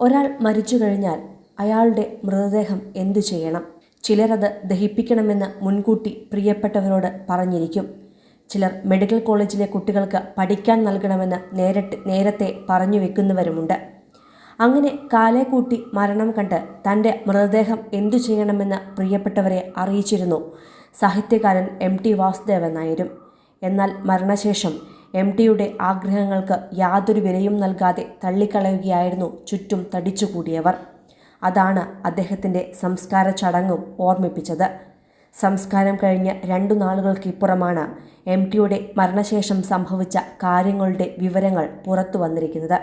ഒരാൾ മരിച്ചു കഴിഞ്ഞാൽ അയാളുടെ മൃതദേഹം എന്തു ചെയ്യണം? ചിലരത് ദഹിപ്പിക്കണമെന്ന് മുൻകൂട്ടി പ്രിയപ്പെട്ടവരോട് പറഞ്ഞിരിക്കും. ചിലർ മെഡിക്കൽ കോളേജിലെ കുട്ടികൾക്ക് പഠിക്കാൻ നൽകണമെന്ന് നേരിട്ട് നേരത്തെ പറഞ്ഞു വെക്കുന്നവരുമുണ്ട്. അങ്ങനെ കാലേ കൂട്ടി മരണം കണ്ട് തന്റെ മൃതദേഹം എന്തു ചെയ്യണമെന്ന് പ്രിയപ്പെട്ടവരെ അറിയിച്ചിരുന്നു. സാഹിത്യകാരൻ എം ടി വാസുദേവൻ നായരും. എന്നാൽ മരണശേഷം എം ടിയുടെ ആഗ്രഹങ്ങൾക്ക് യാതൊരു വിലയും നൽകാതെ തള്ളിക്കളയുകയായിരുന്നു ചുറ്റും തടിച്ചുകൂടിയവർ. അതാണ് അദ്ദേഹത്തിന്റെ സംസ്കാര ചടങ്ങും ഓർമ്മിപ്പിച്ചത്. സംസ്കാരം കഴിഞ്ഞ രണ്ടു നാളുകൾക്കിപ്പുറമാണ് എം ടിയുടെ മരണശേഷം സംഭവിച്ച കാര്യങ്ങളുടെ വിവരങ്ങൾ പുറത്തു വന്നിരിക്കുന്നത്.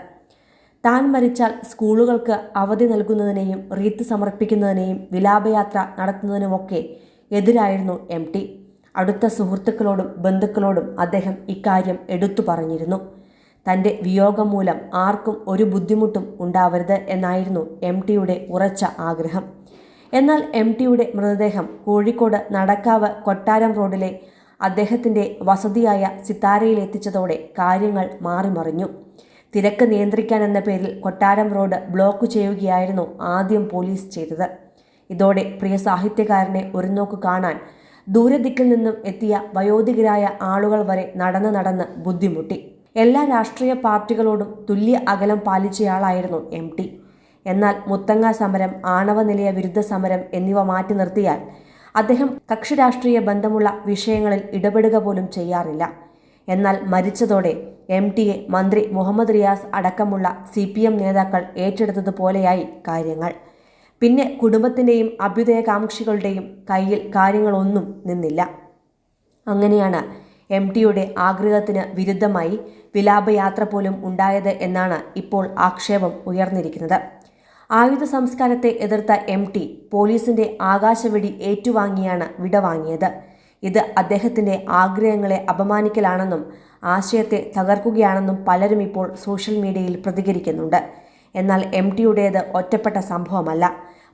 താൻ മരിച്ചാൽ സ്കൂളുകൾക്ക് അവധി നൽകുന്നതിനെയും റീത്ത് സമർപ്പിക്കുന്നതിനെയും വിലാപയാത്ര നടത്തുന്നതിനുമൊക്കെ എതിരായിരുന്നു എം ടി. അടുത്ത സുഹൃത്തുക്കളോടും ബന്ധുക്കളോടും അദ്ദേഹം ഇക്കാര്യം എടുത്തു പറഞ്ഞിരുന്നു. തന്റെ വിയോഗം മൂലം ആർക്കും ഒരു ബുദ്ധിമുട്ടും ഉണ്ടാവരുത് എന്നായിരുന്നു എം ടിയുടെ ഉറച്ച ആഗ്രഹം. എന്നാൽ എം ടിയുടെ മൃതദേഹം കോഴിക്കോട് നടക്കാവ് കൊട്ടാരം റോഡിലെ അദ്ദേഹത്തിന്റെ വസതിയായ സിത്താരയിലെത്തിച്ചതോടെ കാര്യങ്ങൾ മാറിമറിഞ്ഞു. തിരക്ക് നിയന്ത്രിക്കാൻ എന്ന പേരിൽ കൊട്ടാരം റോഡ് ബ്ലോക്ക് ചെയ്യുകയായിരുന്നു ആദ്യം പോലീസ് ചെയ്തത്. ഇതോടെ പ്രിയ സാഹിത്യകാരനെ ഒരു നോക്ക് കാണാൻ ദൂരദിക്കിൽ നിന്നും എത്തിയ വയോധികരായ ആളുകൾ വരെ നടന്ന് നടന്ന് ബുദ്ധിമുട്ടി. എല്ലാ രാഷ്ട്രീയ പാർട്ടികളോടും തുല്യ അകലം പാലിച്ചയാളായിരുന്നു എം ടി. എന്നാൽ മുത്തങ്ങ സമരം ആണവ നിലയ വിരുദ്ധ സമരം എന്നിവ മാറ്റി നിർത്തിയാൽ അദ്ദേഹം കക്ഷി രാഷ്ട്രീയ ബന്ധമുള്ള വിഷയങ്ങളിൽ ഇടപെടുക പോലും ചെയ്യാറില്ല. എന്നാൽ മരിച്ചതോടെ എം ടിയെ മന്ത്രി മുഹമ്മദ് റിയാസ് അടക്കമുള്ള സി പി എം നേതാക്കൾ ഏറ്റെടുത്തതുപോലെയായി കാര്യങ്ങൾ. പിന്നെ കുടുംബത്തിന്റെയും അഭ്യുദയകാംക്ഷികളുടെയും കയ്യിൽ കാര്യങ്ങളൊന്നും നിന്നില്ല. അങ്ങനെയാണ് എം ടിയുടെ ആഗ്രഹത്തിന് വിരുദ്ധമായി വിലാപയാത്ര പോലും ഉണ്ടായത് എന്നാണ് ഇപ്പോൾ ആക്ഷേപം ഉയർന്നിരിക്കുന്നത്. ആയുധ സംസ്കാരത്തെ എതിർത്ത എം ടി പോലീസിന്റെ ആകാശവെടി ഏറ്റുവാങ്ങിയാണ് വിടവാങ്ങിയത്. ഇത് അദ്ദേഹത്തിന്റെ ആഗ്രഹങ്ങളെ അപമാനിക്കലാണെന്നും ആശയത്തെ തകർക്കുകയാണെന്നും പലരും ഇപ്പോൾ സോഷ്യൽ മീഡിയയിൽ പ്രതികരിക്കുന്നുണ്ട്. എന്നാൽ എം ടിയുടേത് ഒറ്റപ്പെട്ട സംഭവമല്ല.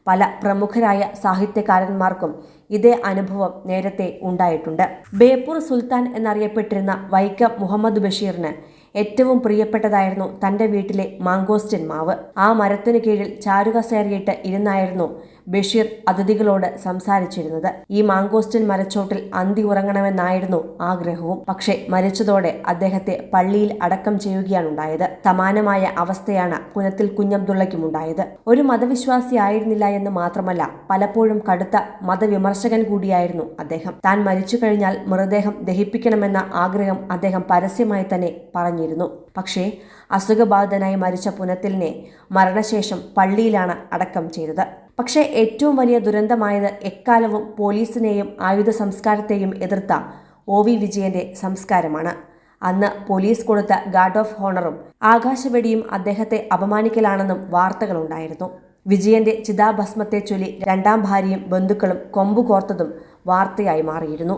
പല പ്രമുഖരായ സാഹിത്യകാരന്മാർക്കും ഇതേ അനുഭവം നേരത്തെ ഉണ്ടായിട്ടുണ്ട്. ബേപ്പൂർ സുൽത്താൻ എന്നറിയപ്പെട്ടിരുന്ന വൈക്കം മുഹമ്മദ് ബഷീറിന് ഏറ്റവും പ്രിയപ്പെട്ടതായിരുന്നു തന്റെ വീട്ടിലെ മാങ്കോസ്റ്റിൻ മാവ്. ആ മരത്തിനു കീഴിൽ ചാരുകസേറിയിട്ട് ഇരുന്നായിരുന്നു ബഷീർ അതിഥികളോട് സംസാരിച്ചിരുന്നത്. ഈ മാങ്കോസ്റ്റിൻ മരച്ചോട്ടിൽ അന്തി ഉറങ്ങണമെന്നായിരുന്നു ആഗ്രഹവും. പക്ഷേ മരിച്ചതോടെ അദ്ദേഹത്തെ പള്ളിയിൽ അടക്കം ചെയ്യുകയാണുണ്ടായത്. സമാനമായ അവസ്ഥയാണ് പുനത്തിൽ കുഞ്ഞബ്ദുള്ളയ്ക്കുമുണ്ടായത്. ഒരു മതവിശ്വാസി ആയിരുന്നില്ല എന്ന് മാത്രമല്ല പലപ്പോഴും കടുത്ത മതവിമർശകൻ കൂടിയായിരുന്നു അദ്ദേഹം. താൻ മരിച്ചു കഴിഞ്ഞാൽ മൃതദേഹം ദഹിപ്പിക്കണമെന്ന ആഗ്രഹം അദ്ദേഹം പരസ്യമായി തന്നെ പറഞ്ഞിരുന്നു പക്ഷേ അസുഖബാധിതനായി മരിച്ച പുനത്തിലിനെ മരണശേഷം പള്ളിയിലാണ് അടക്കം ചെയ്തത്. പക്ഷേ ഏറ്റവും വലിയ ദുരന്തമായത് എക്കാലവും പോലീസിനെയും ആയുധ സംസ്കാരത്തെയും എതിർത്ത ഒ വി വിജയന്റെ സംസ്കാരമാണ്. അന്ന് പോലീസ് കൊടുത്ത ഗാർഡ് ഓഫ് ഹോണറും ആകാശവെടിയും അദ്ദേഹത്തെ അപമാനിക്കലാണെന്നും വാർത്തകളുണ്ടായിരുന്നു. വിജയന്റെ ചിതാഭസ്മത്തെ ചൊല്ലി രണ്ടാം ഭാര്യയും ബന്ധുക്കളും കൊമ്പുകോർത്തതും വാർത്തയായി മാറിയിരുന്നു.